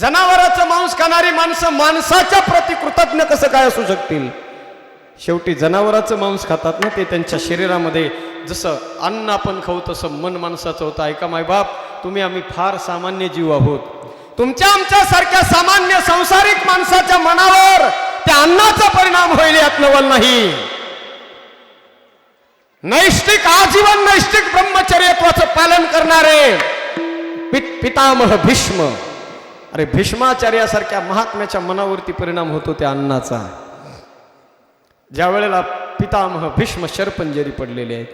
जनावराचं मांस खाणारी माणसं माणसाच्या प्रति कृतज्ञ कसं काय असू शकतील? शेवटी जनावराचं मांस खातात ना ते त्यांच्या शरीरामध्ये जसं अन्न आपण खाऊ तसं मन माणसाचं होतं. ऐका मायबाप तुम्ही आम्ही फार सामान्य जीव आहोत. तुमच्या आमच्यासारख्या सामान्य संसारिक माणसाच्या मनावर त्या अन्नाचा परिणाम होईल यात नवल नाही. नैष्टिक आजीवन नैष्टिक ब्रह्मचर्यत्वाचं पालन करणारे पितामह भीष्म. अरे भीष्माचार्यासारख्या महात्म्याच्या मनावरती परिणाम होतो त्या अन्नाचा. ज्या वेळेला पितामह भीष्म शरपंजरी पडलेले आहेत.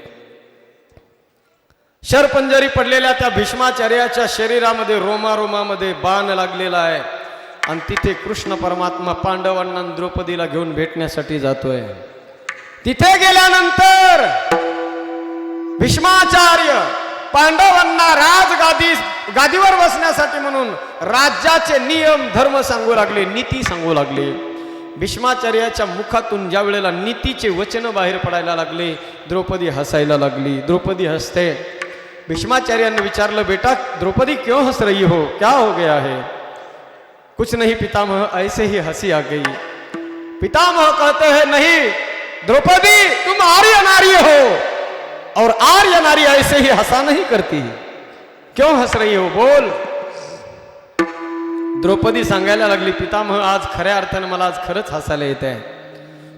शरपंजरी पडलेल्या त्या भीष्माचार्याच्या शरीरामध्ये रोमारोमामध्ये बाण लागलेला आहे. आणि तिथे कृष्ण परमात्मा पांडवांना द्रौपदीला घेऊन भेटण्यासाठी जातोय. तिथे गेल्यानंतर भीष्माचार्य पांडवांना राजगादी गादीवर बसण्यासाठी म्हणून राज्याचे नियम धर्म सांगू लागले नीती सांगू लागले. भीष्माचार्याच्या मुखातून ज्या वेळेला नीतीचे वचन बाहेर पडायला लागले द्रौपदी हसायला लागली. द्रौपदी हसते. भीष्माचार्याने विचारलं बेटा द्रौपदी क्यों हंस रही हो? क्या हो गया है? कुछ नहीं पितामह ऐसे ही हसी आ गई. पितामह कहते हैं नहीं द्रौपदी तुम आर्य नार्य हो। और आर्य नारी ऐसे ही हंसा नहीं करती। क्यों हंस रही हो? बोल। द्रौपदी सांगायला लागली पितामह आज खऱ्या अर्थाने मला आज खरंच हसायला येत आहे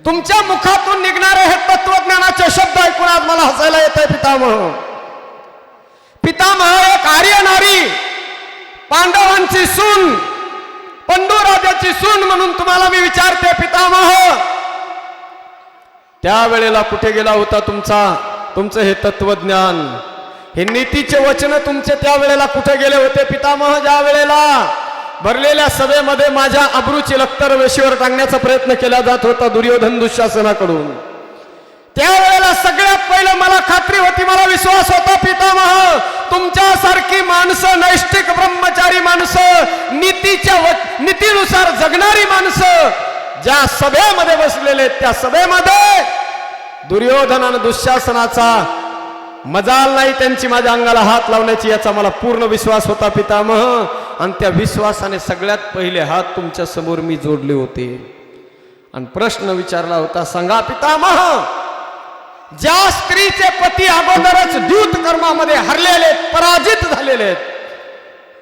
तुमच्या मुखातून निघणारे हे तत्वज्ञानाचे शब्द ऐकून आज मला हसायला येत आहे पितामह. पितामह एक आर्य नारी पांडवांची सून पंडू राजाची सून म्हणून तुम्हाला मी विचारते पितामह. त्यावेळेला कुठे गेला होता तुमचा? तुमचं हे तत्वज्ञान हे नीतीचे वचन तुमचे त्यावेळेला कुठे गेले होते पितामह? ज्या वेळेला भरलेल्या सभेमध्ये माझ्या अब्रूची लक्तर वेशीवर टांगण्याचा प्रयत्न केला जात होता दुर्योधन दुःशासनाकडून. त्यावेळेला सगळ्यात पहिलं मला खात्री होती मला विश्वास होता पितामह तुमच्यासारखी माणसं नैष्टिक ब्रह्मचारी माणसं नीतीच्या नीतीनुसार जगणारी माणसं ज्या सभेमध्ये बसलेले त्या सभेमध्ये दुर्योधन आणि दुःशासनाचा मजाल नाही त्यांची माझ्या अंगाला हात लावण्याची याचा मला पूर्ण विश्वास होता पितामह. आणि त्या विश्वासाने सगळ्यात पहिले हात तुमच्यासमोर मी जोडले होते. आणि प्रश्न विचारला होता सांगा पितामह ज्या स्त्रीचे पती अगोदरच द्यूत कर्मामध्ये हरलेले आहेत, पराजित झालेले आहेत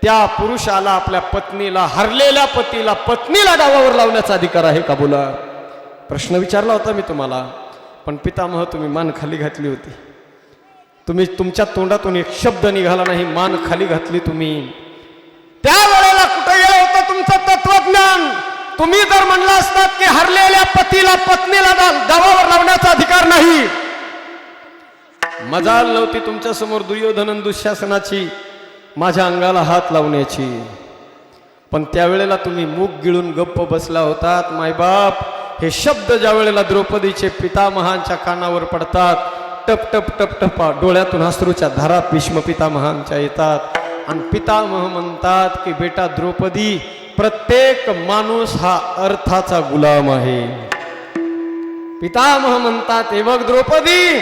त्या पुरुषाला आपल्या पत्नीला हरलेल्या पतीला पत्नीला डावावर लावण्याचा अधिकार आहे का बोला? प्रश्न विचारला होता मी तुम्हाला. पण पितामह तुम्ही मान खाली घातली होती. तुम्ही तुमच्या तोंडातून एक शब्द निघाला नाही मान खाली घातली तुम्ही. त्यावेळेला कुठे गेलं होतं तुमचं तत्वज्ञान? तुम्ही जर म्हणलं असतात की हरलेल्या पतीला पत्नीला दावावर लावण्याचा अधिकार नाही. मजाल नव्हती तुमच्यासमोर दुर्योधन दुःशासनाची माझ्या अंगाला हात लावण्याची. पण त्यावेळेला तुम्ही मूग गिळून गप्प बसला होतात मायबाप. हे शब्द ज्या वेळेला द्रौपदीचे पितामहांच्या कानावर पडतात टप टप टप टप डोळ्यातून हसरूच्या धारा भीष्म पितामहांच्या येतात. आणि पितामह म्हणतात की बेटा द्रौपदी प्रत्येक माणूस हा अर्थाचा गुलाम आहे. पितामह म्हणतात हे बघ द्रौपदी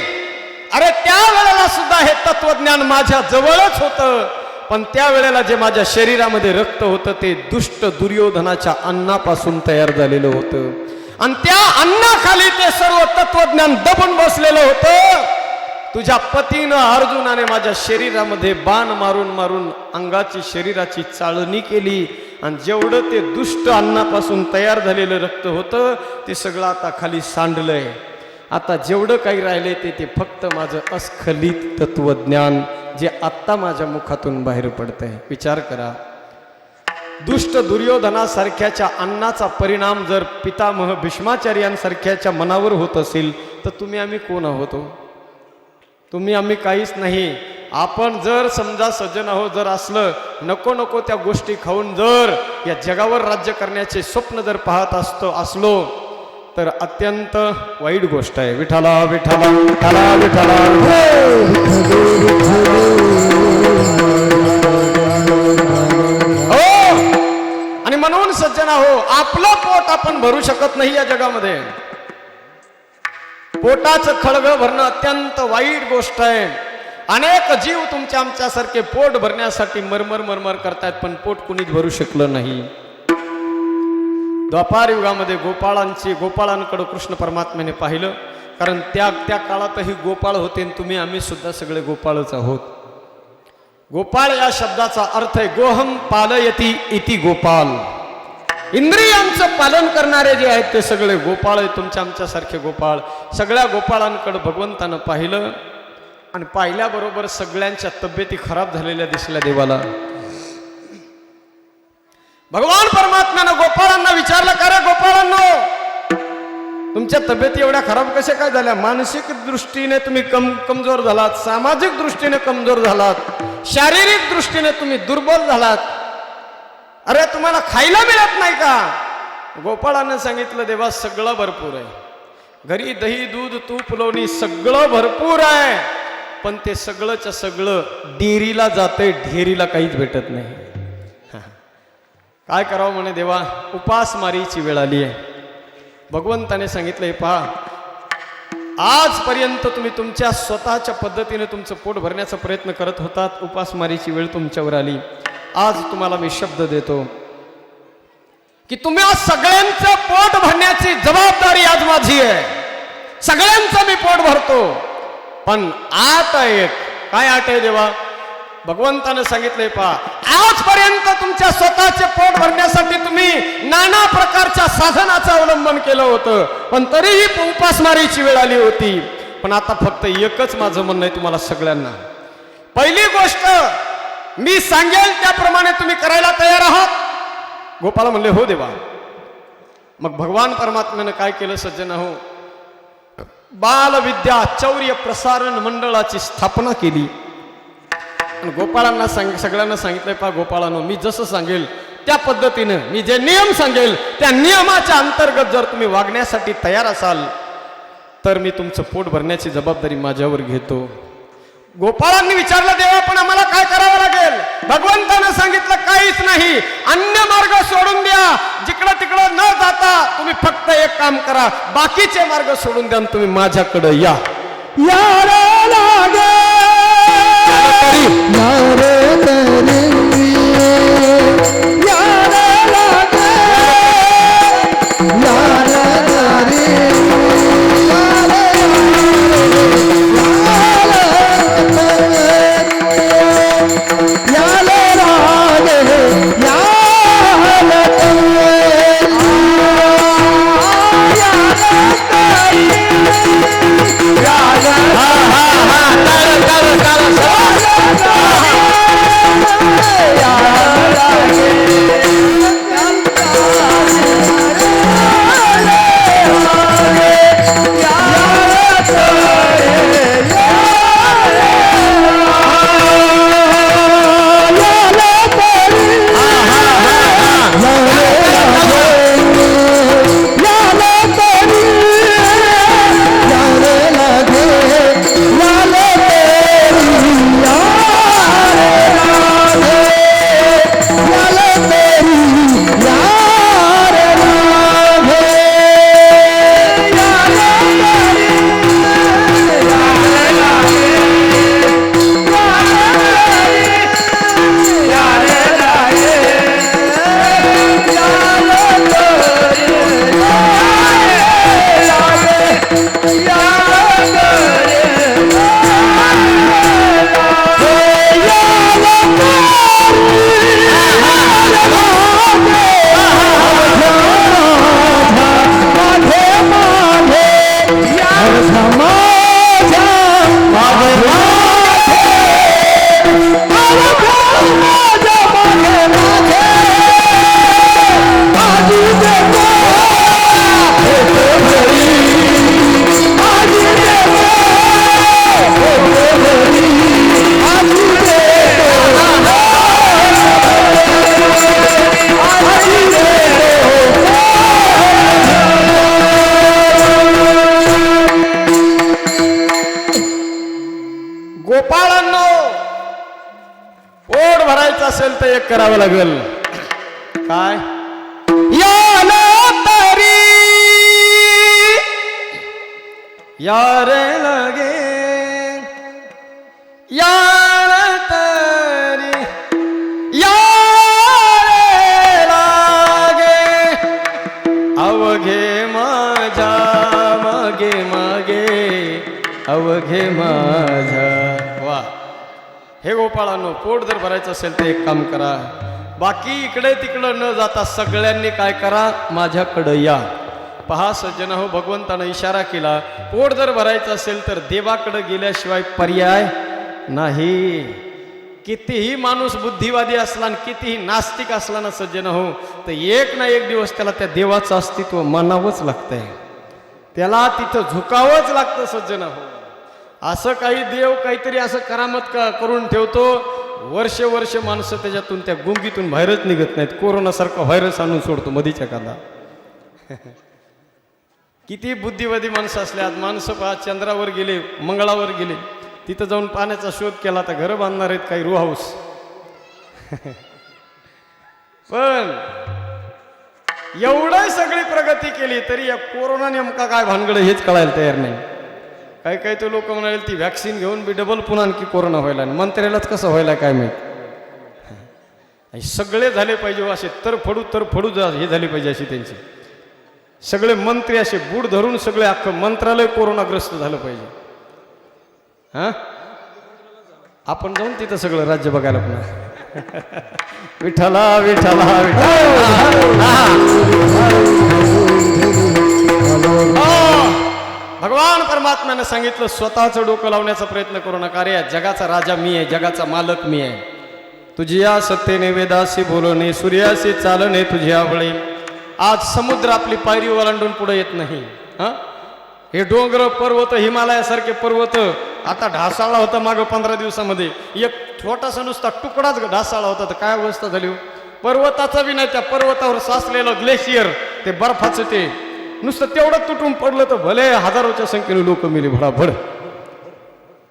अरे त्या वेळेला सुद्धा हे तत्वज्ञान माझ्या जवळच होतं. पण त्या वेळेला जे माझ्या शरीरामध्ये रक्त होतं ते दुष्ट दुर्योधनाच्या अन्नापासून तयार झालेलं होतं. आणि त्या अन्नाखाली ते सर्व तत्वज्ञान दबून बसलेलं होतं. तुझ्या पतीनं अर्जुनाने माझ्या शरीरामध्ये बाण मारून मारून अंगाची शरीराची चाळणी केली. आणि जेवढं ते दुष्ट अन्नापासून तयार झालेलं रक्त होतं ते सगळं आता खाली सांडलंय. आता जेवढं काही राहिले ते ते फक्त माझं अस्खलित तत्वज्ञान जे आत्ता माझ्या मुखातून बाहेर पडतंय. विचार करा. दुष्ट दुर्योधनासारख्याच्या अन्नाचा परिणाम जर पितामह भीष्माचार्यांसारख्याच्या मनावर होत असेल तर तुम्ही आम्ही कोण आहोत हो? तुम्ही आम्ही काहीच नाही. आपण जर समजा सज्जन आहोत जर असलं नको नको त्या गोष्टी खाऊन जर या जगावर राज्य करण्याचे स्वप्न जर पाहत असतो असलो तर अत्यंत वाईट गोष्ट आहे. विठाला विठाला विठाला विठाला म्हणून सज्जना हो आपलं पोट आपण भरू शकत नाही या जगामध्ये. पोटाचं खळगं भरणं अत्यंत वाईट गोष्ट आहे. अनेक जीव तुमच्या आमच्यासारखे पोट भरण्यासाठी मरमर मरमर करतायत पण पोट कुणीच भरू शकलं नाही. द्वापार युगामध्ये गोपाळांची गोपाळांकडे कृष्ण परमात्म्याने पाहिलं कारण त्या त्या काळातही गोपाळ होते आणि तुम्ही आम्ही सुद्धा सगळे गोपाळच आहोत. गोपाळ या शब्दाचा अर्थ आहे गोहम पालयती इति गोपाल. इंद्रियांचं पालन करणारे जे आहेत ते सगळे गोपाळ आहे तुमच्या आमच्यासारखे गोपाळ. सगळ्या गोपाळांकडे भगवंतानं पाहिलं आणि पाहिल्याबरोबर सगळ्यांच्या तब्येती खराब झालेल्या दिसल्या देवाला. भगवान परमात्म्यानं गोपाळांना विचारलं का रे गोपाळांनो? तुमच्या तब्येती एवढ्या खराब कशा काय झाल्या? मानसिक दृष्टीने तुम्ही कम कमजोर झालात सामाजिक दृष्टीने कमजोर झालात शारीरिक दृष्टीने तुम्ही दुर्बल झालात. अरे तुम्हाला खायला मिळत नाही का? गोपाळानं सांगितलं देवा सगळं भरपूर आहे. घरी दही दूध तूप लोणी सगळं भरपूर आहे. पण ते सगळंच्या सगळं डेरीला जातंय ढेरीला काहीच भेटत नाही. काय करावं म्हणे देवा उपासमारीची वेळ आली आहे. भगवंताने सांगितलंय पहा आजपर्यंत तुम्ही तुमच्या स्वतःच्या पद्धतीने तुमचं पोट भरण्याचा प्रयत्न करत होतात उपासमारीची वेळ तुमच्यावर आली. आज तुम्हाला मी शब्द देतो की तुम्ही आज सगळ्यांचं पोट भरण्याची जबाबदारी आज माझी आहे. सगळ्यांचं मी पोट भरतो. पण आत आहे एक काय आट आहे देवा? भगवंतानं सांगितलंय पहा आजपर्यंत तुमच्या स्वतःचे पोट भरण्यासाठी तुम्ही नाना प्रकारच्या साधनाचं अवलंबन केलं होतं पण तरीही उपासमारीची वेळ आली होती. पण आता फक्त एकच माझं म्हणणं आहे तुम्हाला सगळ्यांना. पहिली गोष्ट मी सांगेल त्याप्रमाणे तुम्ही करायला तयार आहात. गोपाला म्हणले हो देवा. मग भगवान परमात्म्यानं काय केलं सज्जन हो बालविद्या चौर्य प्रसारण मंडळाची स्थापना केली. आणि गोपाळांना सांग सगळ्यांना सांगितलंय पा गोपाळानो मी जसं सांगेल त्या पद्धतीनं मी जे नियम सांगेल त्या नियमाच्या अंतर्गत जर तुम्ही वागण्यासाठी तयार असाल तर मी तुमचं पोट भरण्याची जबाबदारी माझ्यावर घेतो. गोपाळांनी विचारलं देवा पण आम्हाला काय करावं लागेल? भगवंतानं सांगितलं काहीच नाही. अन्य मार्ग सोडून द्या. जिकडं तिकडं न जाता तुम्ही फक्त एक काम करा. बाकीचे मार्ग सोडून द्या तुम्ही माझ्याकडं या. यार लागे करावं लागेल. काय? तरी. यार लगे. यार तरी. यार लागे. अवघे माझ्या मागे मागे. अवघे मा हे गोपाळांनो पोट जर भरायचं असेल तर एक काम करा. बाकी इकडे तिकडं न जाता सगळ्यांनी काय करा? माझ्याकडं या. पहा सज्जन हो भगवंतानं इशारा केला. पोट जर भरायचं असेल तर देवाकडं गेल्याशिवाय पर्याय नाही. कितीही माणूस बुद्धिवादी असला आणि कितीही नास्तिक असला ना सज्जन हो तर एक ना एक दिवस त्याला त्या देवाचं अस्तित्व मानावंच लागतंय. त्याला तिथं झुकावंच लागतं सज्जन हो. असं काही देव काहीतरी असं करामत का करून ठेवतो. वर्ष वर्ष माणसं त्याच्यातून त्या गुंगीतून बाहेरच निघत नाहीत. कोरोनासारखा व्हायरस आणून सोडतो मधीच्या काला किती बुद्धिवादी माणसं असल्यात माणसं पहा चंद्रावर गेले मंगळावर गेले. तिथं जाऊन पाण्याचा शोध केला तर घरं बांधणार आहेत काही रू हाऊस पण एवढं सगळी प्रगती केली तरी या कोरोना नेमका काय भानगड हेच कळायला तयार नाही. काही काही तो लोक म्हणाले ती व्हॅक्सिन घेऊन बी डबल पुन्हा आणखी कोरोना व्हायला. आणि मंत्र्यालाच कसं व्हायला काय माहीत? सगळे झाले पाहिजे हो असे तर फडू तर फडू जा हे झाले पाहिजे अशी त्यांची. सगळे मंत्री असे बूड धरून सगळे अख्खं मंत्रालय कोरोनाग्रस्त झालं पाहिजे. हा? आपण जाऊन तिथं सगळं राज्य बघायला पुन्हा. विठ्ठला विठ्ठला विठ्ठला. भगवान परमात्म्याने सांगितलं स्वतःचं डोकं लावण्याचा प्रयत्न करू नका. अरे जगाचा राजा मी आहे जगाचा मालक मी आहे. तुझी या सत्तेने वेदाशी बोलणे सूर्याशी चालणे तुझी आवळे. आज समुद्र आपली पायरी ओलांडून पुढे येत नाही. हा? हे डोंगर पर्वत हिमालयासारखे पर्वत आता ढासाळा होता मागं पंधरा दिवसामध्ये. एक छोटासा नुसता तुकडाच ढासाळा होता तर काय अवस्था झाली हो? पर्वताचा बी नाही त्या पर्वतावर साचलेलं ग्लेशियर ते बर्फाचं ते. नुसतं तेवढं तुटून पडलं तर भले हजारोच्या संख्येने लोक मिले भडाभड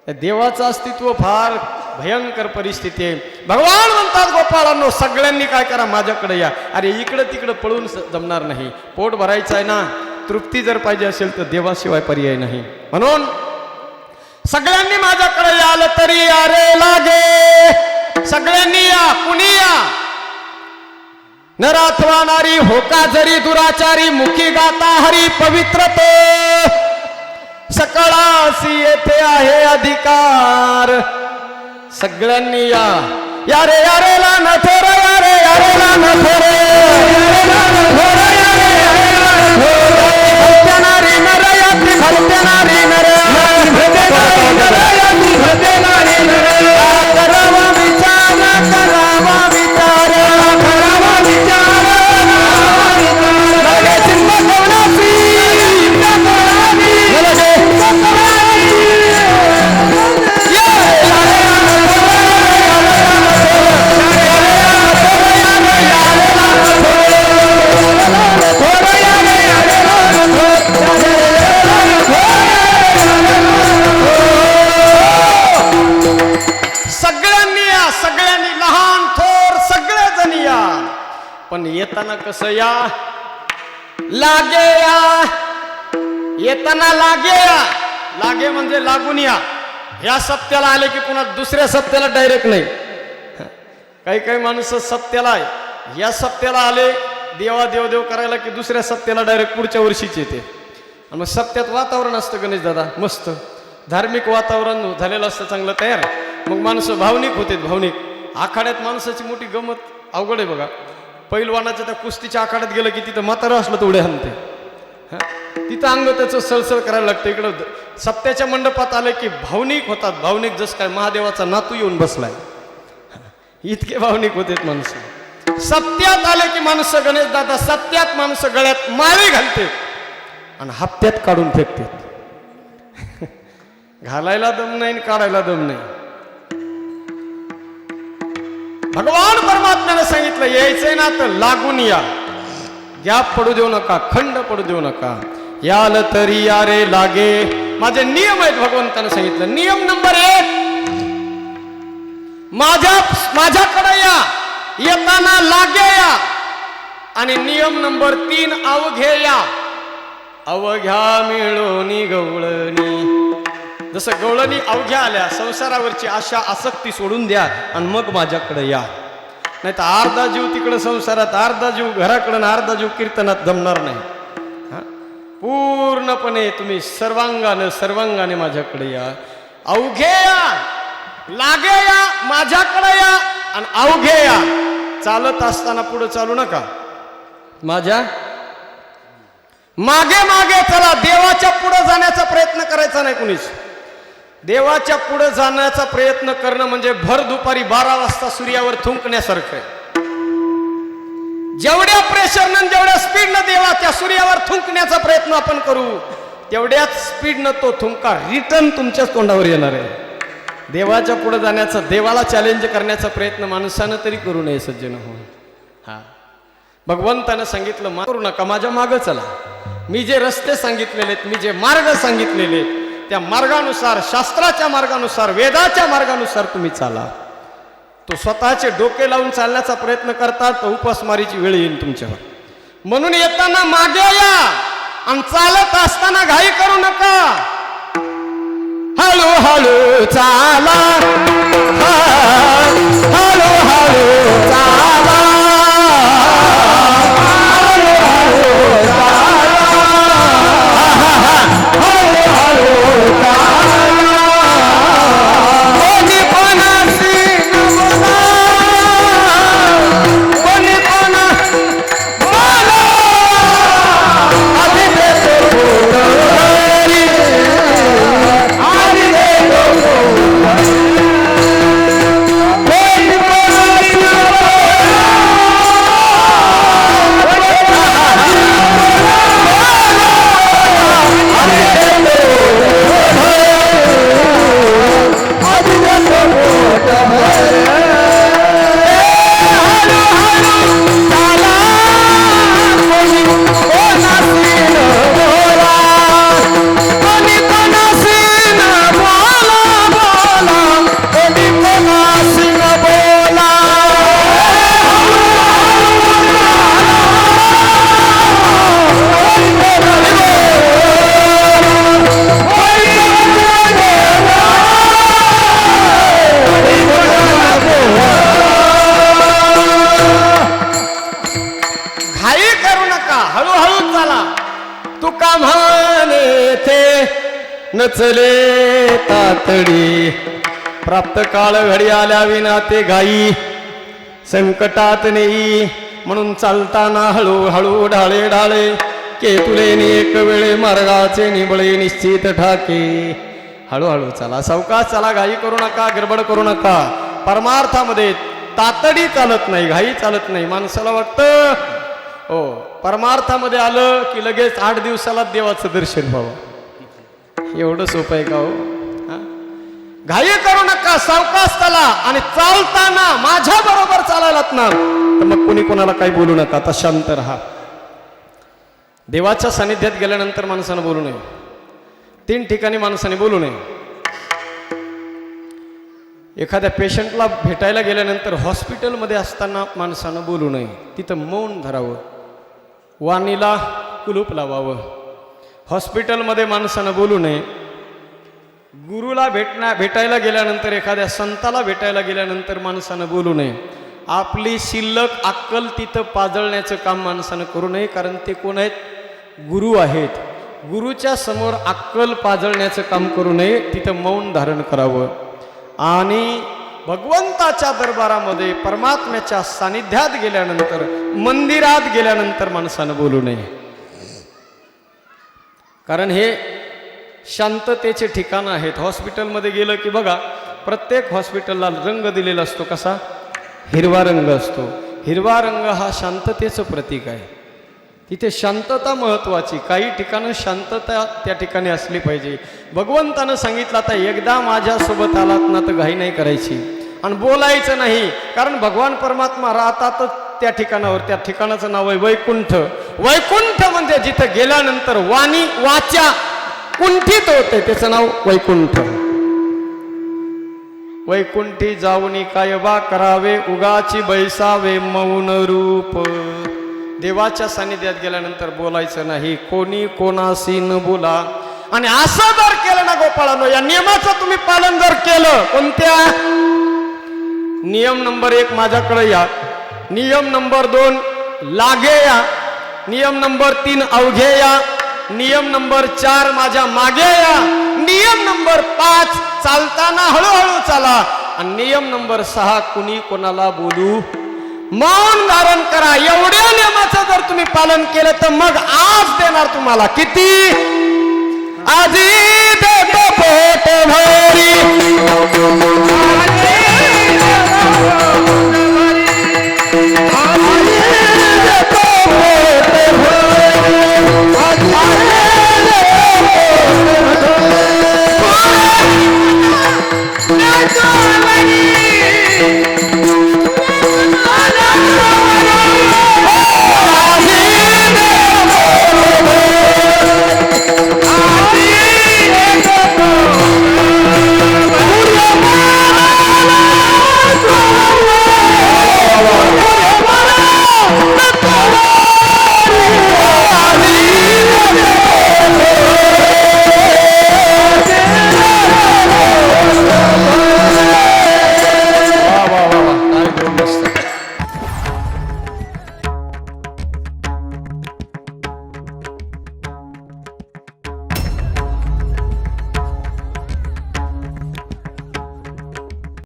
त्या देवाचं अस्तित्व फार भयंकर परिस्थिती आहे. भगवान म्हणतात गोपाळांनो सगळ्यांनी काय करा? माझ्याकडे या. अरे इकडं तिकडं पळून जमणार नाही. पोट भरायचं आहे ना तृप्ती जर पाहिजे असेल तर देवाशिवाय पर्याय नाही. म्हणून सगळ्यांनी माझ्याकडे आलं तरी अरे लागे. सगळ्यांनी या कुणी या? नराथवा नारी होका जरी दुराचारी मुखी गाता हरी पवित्र तो सकळासी येथे आहे अधिकार. सगळ्यांनी या. यारे यारे ला न थोर यारे यारे ला न थोर. भरत्यानारी नर याती भरत्यानारी नर येताना या लागे या येताना लागे या लागे म्हणजे लागून या या सत्याला आले की पुन्हा दुसऱ्या सत्याला डायरेक्ट नाही. काही काही माणसं सत्याला आहे. या सत्याला आले देवा देव देव करायला की दुसऱ्या सत्याला डायरेक्ट पुढच्या वर्षीच येते. आणि मग सत्यात वातावरण असतं गणेश दादा. मस्त. धार्मिक वातावरण झालेलं असतं चांगलं तयार. मग माणसं भावनिक होते भावनिक. आखाड्यात माणसाची मोठी गमत अवघड आहे बघा. पैलवानाच्या त्या कुस्तीच्या आखाड्यात गेलं की तिथं म्हातारं असलं तर उडे हाणते. तिथं अंग त्याचं सळसळ करायला लागतं. इकडं सत्याच्या मंडपात आलं की भावनिक होतात. भावनिक जसं काय महादेवाचा नातू येऊन बसलाय. इतके भावनिक होते माणसं. सत्यात आले की माणसं गणेश दादा सत्यात माणसं गळ्यात माळे घालते. आणि हप्त्यात काढून फेकते घालायला दम नाही आणि काढायला दम नाही. भगवान परमात्म्याने सांगितलं यायचंय ना तर लागून या. गॅप पडू देऊ नका खंड पडू देऊ नका. याल तरी या रे लागे. माझे नियम आहेत भगवंताने सांगितलं. नियम नंबर एक माझ्या माझ्याकडे या. येताना लागे या. आणि नियम नंबर तीन अवघे या. अवघ्या मिळून गवळणी जसं गवळणी अवघ्या आल्या संसारावरची आशा आसक्ती सोडून द्या आणि मग माझ्याकडे या. नाही तर अर्धा जीव तिकडं संसारात अर्धा जीव घराकडं अर्धा जीव कीर्तनात जमणार नाही. पूर्णपणे तुम्ही सर्वांगानं सर्वांगाने माझ्याकडे या. अवघे या लागे या माझ्याकडे या आणि अवघे या. चालत असताना पुढे चालू नका. माझ्या? मागे मागे चला. देवाच्या पुढे जाण्याचा प्रयत्न करायचा नाही कुणीच. देवाच्या पुढे जाण्याचा प्रयत्न करणं म्हणजे भर दुपारी बारा वाजता सूर्यावर थुंकण्यासारखं आहे. जेवढ्या प्रेशरनं जेवढ्या स्पीडनं देवाच्या सूर्यावर थुंकण्याचा प्रयत्न आपण करू तेवढ्याच स्पीडनं तो थुंका रिटर्न तुमच्याच तोंडावर येणार आहे. देवाच्या पुढे जाण्याचा देवाला चॅलेंज करण्याचा प्रयत्न माणसानं तरी करू नये सज्जन हो. हा. भगवंतानं सांगितलं "मा- करू नका माझ्या मागं चला. मी जे रस्ते सांगितलेले आहेत मी जे मार्ग सांगितलेले आहेत त्या मार्गानुसार शास्त्राच्या मार्गानुसार वेदाच्या मार्गानुसार तुम्ही चाला. तो स्वतःचे डोके लावून चालण्याचा प्रयत्न करतात तर उपासमारीची वेळ येईल तुमच्यावर. म्हणून येताना मागे या आणि चालत असताना घाई करू नका. हळूहळू चाला. हळूहळू नचले तातडी. प्राप्त काळ घडी आल्या विना ते घाई. संकटात नेई म्हणून चालताना हळू हळू ढाळे. ढाळे के एक वेळे मार्गाचे निबळे निश्चित ठाके. हळूहळू चला सावकाश चला घाई करू नका गडबड करू नका. परमार्थामध्ये तातडी चालत नाही घाई चालत नाही माणसाला वाटतं. हो परमार्थामध्ये आलं की लगेच आठ दिवसाला देवाचं दर्शन व्हावं. एवढं सोपं आहे का हो? घाई करू नका सावकाश चला आणि चालताना माझ्या बरोबर चालायलात ना तर मग कोणी कोणाला काही बोलू नका आता शांत राहा. देवाच्या सानिध्यात गेल्यानंतर माणसानं बोलू नये. तीन ठिकाणी माणसाने बोलू नये. एखाद्या पेशंटला भेटायला गेल्यानंतर हॉस्पिटलमध्ये असताना माणसानं बोलू नये. तिथं मौन धरावं. वाणीला कुलूप लावावं. हॉस्पिटलमध्ये माणसानं बोलू नये. गुरुला भेटण्या भेटायला गेल्यानंतर एखाद्या संताला भेटायला गेल्यानंतर माणसानं बोलू नये. आपली शिल्लक अक्कल तिथं पाजळण्याचं काम माणसानं करू नये कारण ते कोण आहेत? गुरु आहेत. गुरुच्या समोर अक्कल पाजळण्याचं काम करू नये तिथं मौन धारण करावं. आणि भगवंताच्या दरबारामध्ये परमात्म्याच्या सानिध्यात गेल्यानंतर मंदिरात गेल्यानंतर माणसानं बोलू नये. कारण हे शांततेचे ठिकाण आहेत. हॉस्पिटलमध्ये गेलं की बघा प्रत्येक हॉस्पिटलला रंग दिलेला असतो कसा? हिरवा रंग असतो. हिरवा रंग हा शांततेचं प्रतीक आहे. तिथे शांतता महत्वाची. काही ठिकाणं शांतता त्या ठिकाणी असली पाहिजे. भगवंतानं सांगितलं आता एकदा माझ्यासोबत आलात ना तर घाई नाही करायची. आणि बोलायचं नाही. कारण भगवान परमात्मा राहतातच त्या ठिकाणावर. त्या ठिकाणाचं नाव आहे वैकुंठ. वैकुंठ म्हणजे जिथं गेल्यानंतर वाणी वाचा कुंठित होते त्याचं नाव वैकुंठ. वैकुंठी जाऊनी काय बा करावे उगाची बैसावे मौन रूप. देवाच्या सानिध्यात गेल्यानंतर बोलायचं नाही कोणी कोणाशी न बोला. आणि असं जर केलं ना गोपाळानो या नियमाचं तुम्ही पालन जर केलं कोणत्या? नियम नंबर एक माझ्याकडे या. नियम नंबर दोन लागे या. नियम नंबर तीन अवघे या नियम नंबर चार माझ्या मागे या नियम नंबर पाच चालताना हळूहळू चाला. आणि नियम नंबर सहा कुणी कोणाला बोलू? मौन धारण करा. एवढ्या नियमाचं जर तुम्ही पालन केलं तर मग आज देणार तुम्हाला किती? आधी देतो पोट भरी.